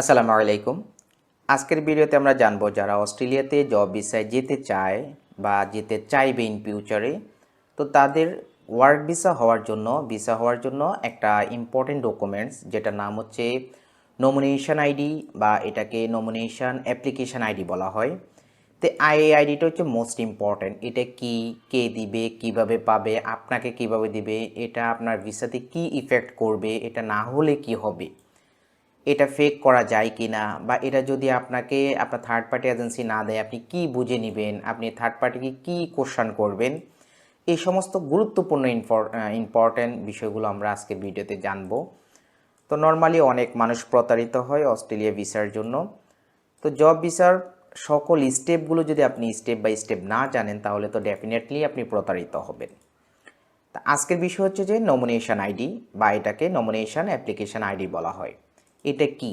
আসসালামু আলাইকুম। আজকের ভিডিওতে আমরা জানব যারা অস্ট্রেলিয়াতে জব ভিসায় যেতে চায় বা যেতে চাইবে ইন ফিউচারে তো তাদের ওয়ার্ক ভিসা হওয়ার জন্য ভিসা হওয়ার জন্য একটা ইম্পর্টেন্ট ডকুমেন্টস যেটার নাম হচ্ছে নমিনেশন আইডি বা এটাকে নমিনেশন অ্যাপ্লিকেশন আইডি বলা হয়। তো আই আইডিটা হচ্ছে মোস্ট ইম্পর্ট্যান্ট এটা কি, কে দিবে, কীভাবে পাবে, আপনাকে কীভাবে দিবে, এটা আপনার ভিসাতে কি ইফেক্ট করবে, এটা না হলে কি হবে? এটা ফেক করা যায় কি না বা এটা যদি আপনাকে আপনার থার্ড পার্টি এজেন্সি না দেয়, আপনি কি বুঝে নেবেন? আপনি থার্ড পার্টিকে কি কোশ্চান করবেন? এই সমস্ত গুরুত্বপূর্ণ ইম্পর্ট্যান্ট বিষয়গুলো আমরা আজকের ভিডিওতে জানব। তো নর্মালি অনেক মানুষ প্রতারিত হয় অস্ট্রেলিয়া ভিসার জন্য। তো জব ভিসার সকল স্টেপগুলো যদি আপনি স্টেপ বাই স্টেপ না জানেন, তাহলে তো ডেফিনেটলি আপনি প্রতারিত হবেন। তা আজকের বিষয় হচ্ছে যে নমিনেশন আইডি বা এটাকে নমিনেশন অ্যাপ্লিকেশন আইডি বলা হয়। এটা কি?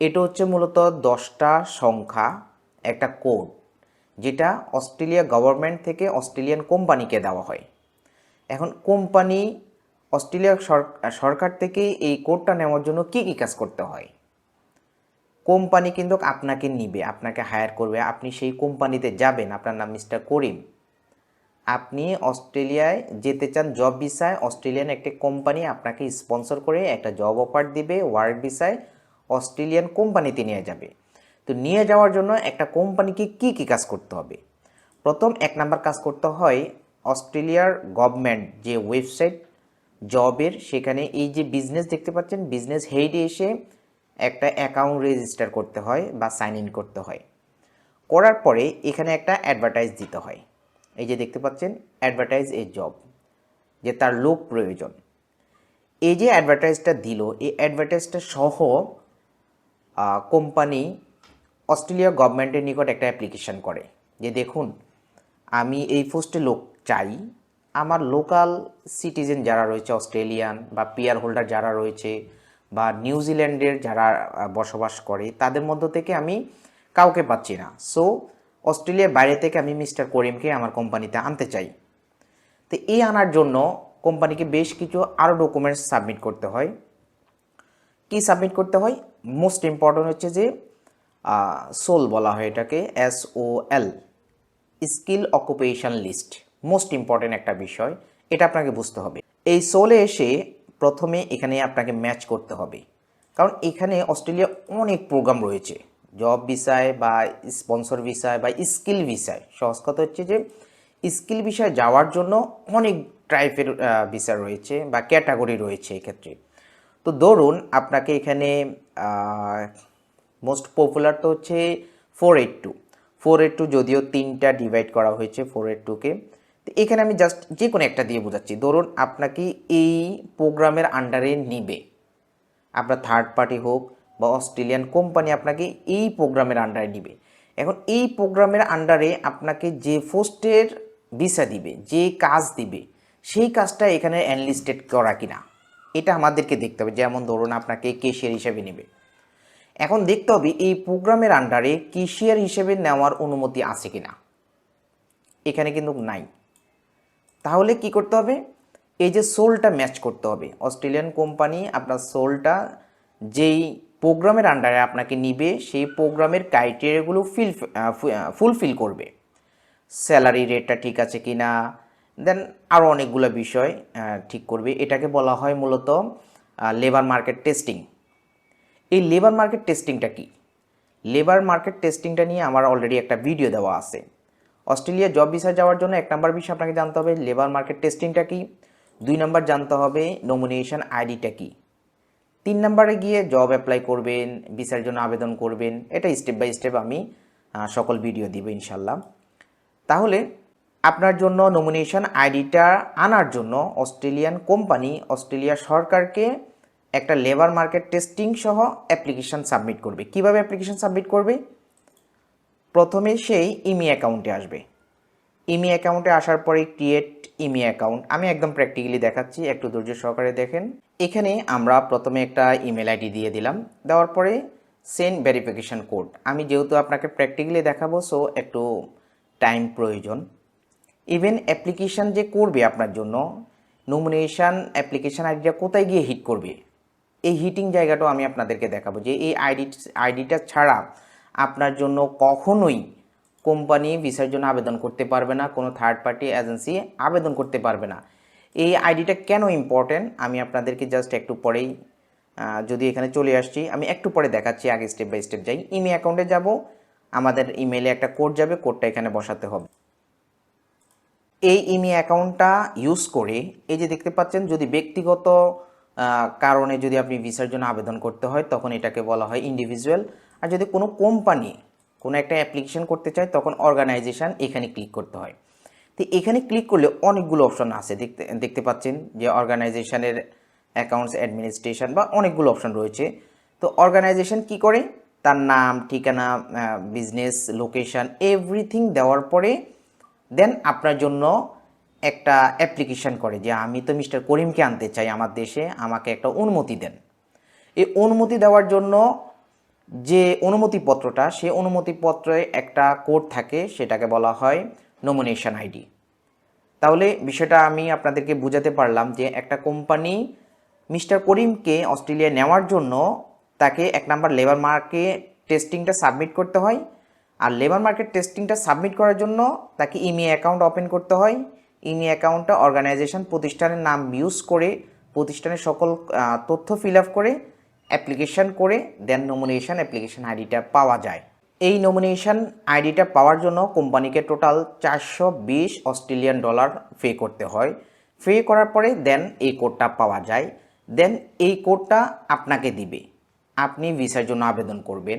এটা হচ্ছে মূলত দশটা সংখ্যা, একটা কোড, যেটা অস্ট্রেলিয়া গভর্নমেন্ট থেকে অস্ট্রেলিয়ান কোম্পানিকে দেওয়া হয়। এখন কোম্পানি অস্ট্রেলিয়া সরকার থেকে এই কোডটা নেওয়ার জন্য কী কী কাজ করতে হয়? কোম্পানি কিন্তু আপনাকে নিবে, আপনাকে হায়ার করবে, আপনি সেই কোম্পানিতে যাবেন, আপনার নাম মিস্টার করিম। আপনি অস্ট্রেলিয়ায় যেতে চান জব ভিসায় অস্ট্রেলিয়ান একটি কোম্পানি আপনাকে স্পন্সর করে একটা জব অফার দিবে ওয়ার্ক ভিসায় অস্ট্রেলিয়ান কোম্পানিতে নিয়ে যাবে। তো নিয়ে যাওয়ার জন্য একটা কোম্পানিকে কি কি কাজ করতে হবে? প্রথম এক নাম্বার কাজ করতে হয় অস্ট্রেলিয়ার গভর্নমেন্ট যে ওয়েবসাইট জবের সেখানে এই যে বিজনেস দেখতে পাচ্ছেন বিজনেস হেডে এসে একটা অ্যাকাউন্ট রেজিস্টার করতে হয় বা সাইন ইন করতে হয়। করার পরে এখানে একটা অ্যাডভার্টাইজ দিতে হয়। এই যে দেখতে পাচ্ছেন অ্যাডভার্টাইজ এ জব যে তার লোক প্রয়োজন। এই যে অ্যাডভার্টাইজটা দিল, এই অ্যাডভার্টাইজটা সহ কোম্পানি অস্ট্রেলিয়া গভর্নমেন্টের নিকট একটা অ্যাপ্লিকেশন করে, যে দেখুন, আমি এই পোস্টে লোক চাই। আমার লোকাল সিটিজেন যারা রয়েছে, অস্ট্রেলিয়ান বা পিয়ার হোল্ডার যারা রয়েছে বা নিউজিল্যান্ডের যারা বসবাস করে, তাদের মধ্য থেকে আমি কাউকে পাচ্ছি না। সো অস্ট্রেলিয়ার বাইরে থেকে আমি মিস্টার করিমকে আমার কোম্পানিতে আনতে চাই। তো এই আনার জন্য কোম্পানিকে বেশ কিছু আরও ডকুমেন্টস সাবমিট করতে হয়। কি সাবমিট করতে হয়? মোস্ট ইম্পর্ট্যান্ট হচ্ছে যে সোল বলা হয় এটাকে S O L skill occupation list most important একটা বিষয়, এটা আপনাকে বুঝতে হবে। এই সোলে এসে প্রথমে এখানে আপনাকে ম্যাচ করতে হবে। কারণ এখানে অস্ট্রেলিয়া অনেক প্রোগ্রাম রয়েছে। জব ভিসায় বা স্পন্সর ভিসায় বা স্কিল ভিসায় সহজ কথা হচ্ছে যে স্কিল ভিসায় যাওয়ার জন্য অনেক টাইপের ভিসা রয়েছে বা ক্যাটাগরি রয়েছে এক্ষেত্রে। তো ধরুন আপনাকে এখানে মোস্ট পপুলার তো হচ্ছে four eight two four eight two যদিও তিনটা ডিভাইড করা হয়েছে ফোর এইট টুকে তো এখানে আমি জাস্ট যে কোনো একটা দিয়ে বোঝাচ্ছি। ধরুন আপনাকে এই প্রোগ্রামের আন্ডারে নিবে। আপনার থার্ড পার্টি হোক বা অস্ট্রেলিয়ান কোম্পানি আপনাকে এই প্রোগ্রামের আন্ডারে নিবে এখন এই প্রোগ্রামের আন্ডারে আপনাকে যে পোস্টের ভিসা দিবে, যে কাজ দিবে, সেই কাজটা এখানে অ্যানলিস্টেড করা কিনা, এটা আমাদেরকে দেখতে হবে। যেমন ধরুন আপনাকে কেশিয়ার হিসেবে নেবে। এখন দেখতে হবে এই প্রোগ্রামের আন্ডারে কেশিয়ার হিসেবে নেওয়ার অনুমতি আছে কিনা। এখানে কিন্তু নাই। তাহলে কি করতে হবে? এই যে সোলটা ম্যাচ করতে হবে। অস্ট্রেলিয়ান কোম্পানি আপনার সোলটা যেই প্রোগ্রামের আন্ডারে আপনাকে নিবে, সেই প্রোগ্রামের ক্রাইটেরিয়াগুলো ফিল ফুলফিল করবে। স্যালারি রেটটা ঠিক আছে কি না দেন আরও অনেকগুলো বিষয় ঠিক করবে। এটাকে বলা হয় মূলত লেবার মার্কেট টেস্টিং এই লেবার মার্কেট টেস্টিংটা কি? লেবার মার্কেট টেস্টিংটা নিয়ে আমার অলরেডি একটা ভিডিও দেওয়া আছে। অস্ট্রেলিয়া জব ভিসা যাওয়ার জন্য এক নম্বর বিষয় আপনাকে জানতে হবে লেবার মার্কেট টেস্টিংটা কি? দুই নম্বর জানতে হবে নমিনেশন আইডিটা কি? তিন নম্বরে গিয়ে জব অ্যাপ্লাই করবেন ভিসার জন্য আবেদন করবেন, এটা স্টেপ বাই স্টেপ আমি সকল ভিডিও দিব ইনশাল্লাহ তাহলে আপনার জন্য নমিনেশন আইডিটা আনার জন্য অস্ট্রেলিয়ান কোম্পানি, অস্ট্রেলিয়া সরকারকে একটা লেবার মার্কেট টেস্টিং সহ অ্যাপ্লিকেশান সাবমিট করবে। কীভাবে অ্যাপ্লিকেশান সাবমিট করবে? প্রথমে সেই ইমি অ্যাকাউন্টে আসবে। ইমি অ্যাকাউন্টে আসার পরে ক্রিয়েট ইমি অ্যাকাউন্ট। আমি একদম প্র্যাকটিক্যালি দেখাচ্ছি, একটু ধৈর্য সহকারে দেখেন। এখানে আমরা প্রথমে একটা ইমেল আইডি দিয়ে দিলাম। দেওয়ার পরে সেন্ড ভেরিফিকেশান কোড আমি যেহেতু আপনাকে প্র্যাকটিক্যালি দেখাবো সো একটু টাইম প্রয়োজন। ইভেন অ্যাপ্লিকেশান যে করবে আপনার জন্য নমিনেশান অ্যাপ্লিকেশান আইডিটা কোথায় গিয়ে হিট করবে? এই হিটিং জায়গাটাও আমি আপনাদেরকে দেখাবো যে এই আইডি, আইডিটা ছাড়া আপনার জন্য কখনোই কোম্পানি ভিসার জন্য আবেদন করতে পারবে না, কোনো থার্ড পার্টি এজেন্সি আবেদন করতে পারবে না। এই আইডিটা কেন ইম্পর্টেন্ট আমি আপনাদেরকে জাস্ট একটু পরেই যদি এখানে চলে আসছি, আমি একটু পরে দেখাচ্ছি, আগে স্টেপ বাই স্টেপ যাই। ইমেল অ্যাকাউন্টে যাব, আমাদের ইমেলে একটা কোড যাবে কোডটা এখানে বসাতে হবে। এই ইমি অ্যাকাউন্টটা ইউজ করে, এই যে দেখতে পাচ্ছেন, যদি ব্যক্তিগত কারণে যদি আপনি ভিসার জন্য আবেদন করতে হয়, তখন এটাকে বলা হয় ইন্ডিভিজুয়াল আর যদি কোনো কোম্পানি কোনো একটা অ্যাপ্লিকেশন করতে চায়, তখন অর্গানাইজেশন এখানে ক্লিক করতে হয়। তো এখানে ক্লিক করলে অনেকগুলো অপশন আছে। দেখতে দেখতে পাচ্ছেন যে অর্গানাইজেশনের অ্যাকাউন্টস অ্যাডমিনিস্ট্রেশন বা অনেকগুলো অপশন রয়েছে। তো অর্গানাইজেশন কি করে? তার নাম, ঠিকানা বিজনেস লোকেশন এভরিথিং দেওয়ার পরে দেন আপনার জন্য একটা অ্যাপ্লিকেশন করে যে আমি তো মিস্টার করিমকে আনতে চাই আমার দেশে, আমাকে একটা অনুমতি দেন। এই অনুমতি দেওয়ার জন্য যে অনুমতিপত্রটা সেই অনুমতিপত্রে একটা কোড থাকে, সেটাকে বলা হয় নমিনেশন আইডি তাহলে বিষয়টা আমি আপনাদেরকে বুঝাতে পারলাম যে একটা কোম্পানি মিস্টার করিমকে অস্ট্রেলিয়া নেওয়ার জন্য তাকে এক নাম্বার লেবার মার্কে টেস্টিংটা সাবমিট করতে হয়, আর লেবার মার্কেট টেস্টিংটা সাবমিট করার জন্য তাকে ইমি অ্যাকাউন্ট ওপেন করতে হয়। ইমি অ্যাকাউন্টটা অর্গানাইজেশন প্রতিষ্ঠানের নাম ইউজ করে, প্রতিষ্ঠানের সকল তথ্য ফিল আপ করে অ্যাপ্লিকেশন করে দেন নমিনেশন অ্যাপ্লিকেশন আইডিটা পাওয়া যায়। এই নমিনেশন আইডিটা পাওয়ার জন্য কোম্পানিকে টোটাল চারশো বিশ অস্ট্রেলিয়ান ডলার পে করতে হয়। পে করার পরে দেন এই কোডটা পাওয়া যায়। দেন এই কোডটা আপনাকে দিবে। আপনি ভিসার জন্য আবেদন করবেন।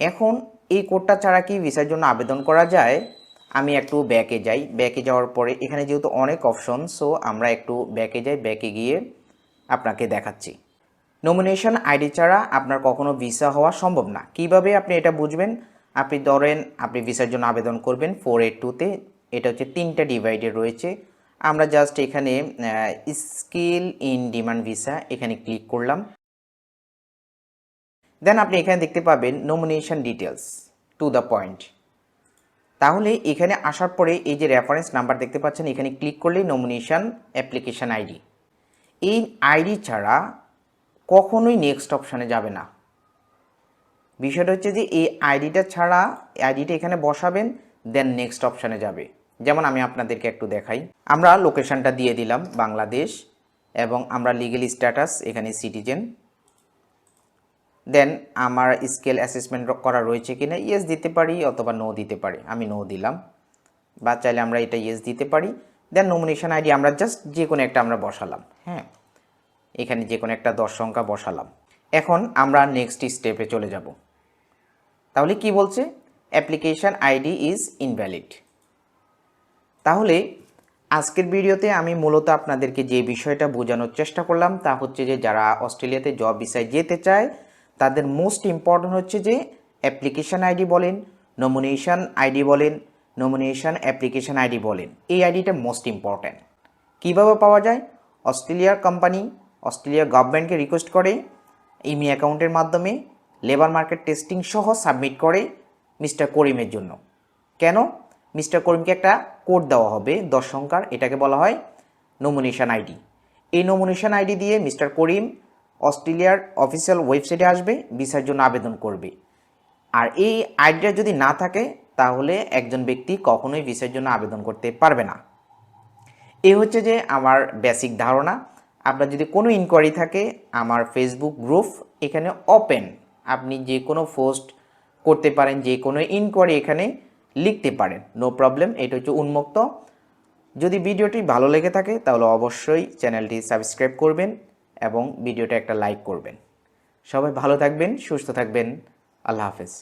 এখন এই কোডটা ছাড়া কি ভিসার জন্য আবেদন করা যায়? আমি একটু ব্যাকে যাই। ব্যাকে যাওয়ার পরে এখানে যেহেতু অনেক অপশন সো আমরা একটু ব্যাকে যাই। ব্যাকে গিয়ে আপনাকে দেখাচ্ছি। নমিনেশন আইডি ছাড়া আপনার কখনো ভিসা হওয়া সম্ভব না। কীভাবে আপনি এটা বুঝবেন? আপনি ধরেন, আপনি ভিসার জন্য আবেদন করবেন ফোর এইট টুতে এটা হচ্ছে তিনটা ডিভাইডে রয়েছে। আমরা জাস্ট এখানে স্কিল ইন ডিমান্ড ভিসা এখানে ক্লিক করলাম। দেন আপনি এখানে দেখতে পাবেন nomination details to the point তাহলে এখানে আসার পরে এই যে রেফারেন্স নাম্বার দেখতে পাচ্ছেন, এখানে ক্লিক করলেই নমিনেশন অ্যাপ্লিকেশন আইডি এই আইডি ছাড়া কখনোই নেক্সট অপশানে যাবে না। বিষয়টা হচ্ছে যে, এই আইডিটা ছাড়া আইডিটা এখানে বসাবেন দেন নেক্সট অপশানে যাবে। যেমন আমি আপনাদেরকে একটু দেখাই। আমরা লোকেশনটা দিয়ে দিলাম, বাংলাদেশ, এবং আমরা লিগেল স্ট্যাটাস এখানে সিটিজেন দেন আমার স্কেল অ্যাসেসমেন্ট করা রয়েছে কি না ইয়েস দিতে পারি, অথবা নো দিতে পারি। আমি নো দিলাম। বা চাইলে আমরা এটা ইয়েস দিতে পারি। দেন নমিনেশন আইডি আমরা জাস্ট যে কোনো একটা আমরা বসালাম হ্যাঁ। এখানে যে কোনো একটা দশ সংখ্যা বসালাম। এখন আমরা নেক্সট স্টেপে চলে যাব। তাহলে কি বলছে? অ্যাপ্লিকেশন আইডি ইজ ইনভ্যালিড তাহলে আজকের ভিডিওতে আমি মূলত আপনাদেরকে যে বিষয়টা বোঝানোর চেষ্টা করলাম তা হচ্ছে যে যারা অস্ট্রেলিয়াতে জব ভিসায় যেতে চায়, তাদের মোস্ট ইম্পর্ট্যান্ট হচ্ছে যে অ্যাপ্লিকেশন আইডি বলেন নমিনেশন আইডি বলেন নমিনেশন অ্যাপ্লিকেশন আইডি বলেন। এই আইডিটা মোস্ট ইম্পর্ট্যান্ট কীভাবে পাওয়া যায়? অস্ট্রেলিয়ার কোম্পানি অস্ট্রেলিয়ার গভর্নমেন্টকে রিকোয়েস্ট করে, ইমি অ্যাকাউন্টের মাধ্যমে লেবার মার্কেট টেস্টিং সহ সাবমিট করে মিস্টার করিমের জন্য। কেন? মিস্টার করিমকে একটা কোড দেওয়া হবে, দশ সংখ্যার এটাকে বলা হয় নমিনেশন আইডি এই নমিনেশন আইডি দিয়ে মিস্টার করিম অস্ট্রেলিয়ার অফিসিয়াল ওয়েবসাইটে আসবে, ভিসার জন্য আবেদন করবে। আর এই আইডিটা যদি না থাকে, তাহলে একজন ব্যক্তি কখনোই ভিসার জন্য আবেদন করতে পারবে না। এ হচ্ছে যে আমার বেসিক ধারণা। আপনার যদি কোনো ইনকোয়ারি থাকে, আমার ফেসবুক গ্রুপ এখানে ওপেন আপনি যে কোনো পোস্ট করতে পারেন, যে কোনো ইনকোয়ারি এখানে লিখতে পারেন। নো প্রবলেম এটা হচ্ছে উন্মুক্ত। যদি ভিডিওটি ভালো লেগে থাকে, তাহলে অবশ্যই চ্যানেলটি সাবস্ক্রাইব করবেন এবং ভিডিওটা একটা লাইক করবেন। সবাই ভালো থাকবেন, সুস্থ থাকবেন। আল্লাহ হাফেজ।